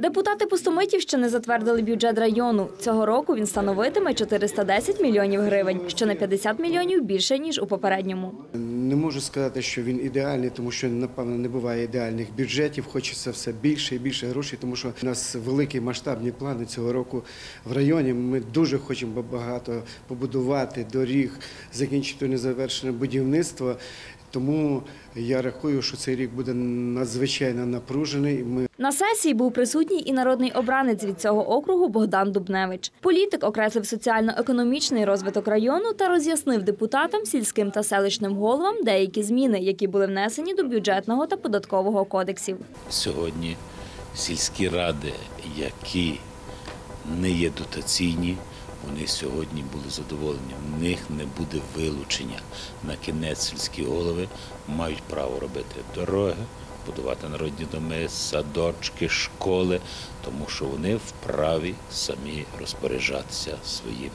Депутати Пустомитівщини затвердили бюджет району. Цього року він становитиме 410 мільйонів гривень, що на 50 мільйонів більше ніж у попередньому. Не можу сказати, що він ідеальний, тому що напевно не буває ідеальних бюджетів. Хочеться все більше і більше грошей, тому що у нас великі масштабні плани цього року в районі. Ми дуже хочемо багато побудувати доріг, закінчити незавершене будівництво. Тому я рахую, що цей рік буде надзвичайно напружений. Ми На сесії був присутній і народний обранець від цього округу Богдан Дубневич. Політик окреслив соціально-економічний розвиток району та роз'яснив депутатам, сільським та селищним головам деякі зміни, які були внесені до бюджетного та податкового кодексів. сьогодні сільські ради, які не є дотаційні, вони сьогодні були задоволені. В них не буде вилучення. На кінець сільські голови мають право робити дороги, будувати народні доми, садочки, школи, тому що вони вправі самі розпоряджатися своїм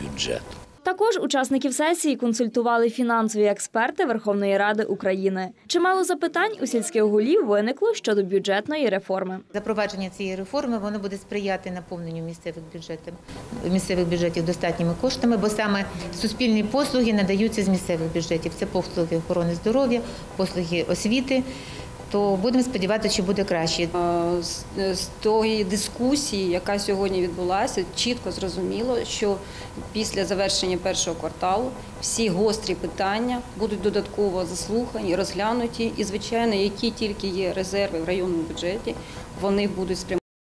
бюджетом. Також учасників сесії консультували фінансові експерти Верховної Ради України. Чимало запитань у сільських голів виникло щодо бюджетної реформи. Запровадження цієї реформи воно буде сприяти наповненню місцевих бюджетів місцевих бюджетів достатніми коштами, бо саме суспільні послуги надаються з місцевих бюджетів. Це послуги охорони здоров'я, послуги освіти. То будемо сподіватися, що буде краще. Е, з- з тої дискусії, яка сьогодні відбулася, чітко зрозуміло, що після завершення першого кварталу всі гострі питання будуть додатково заслухані, розглянуті, і звичайно, які тільки є резерви в районному бюджеті, вони будуть спрямовані.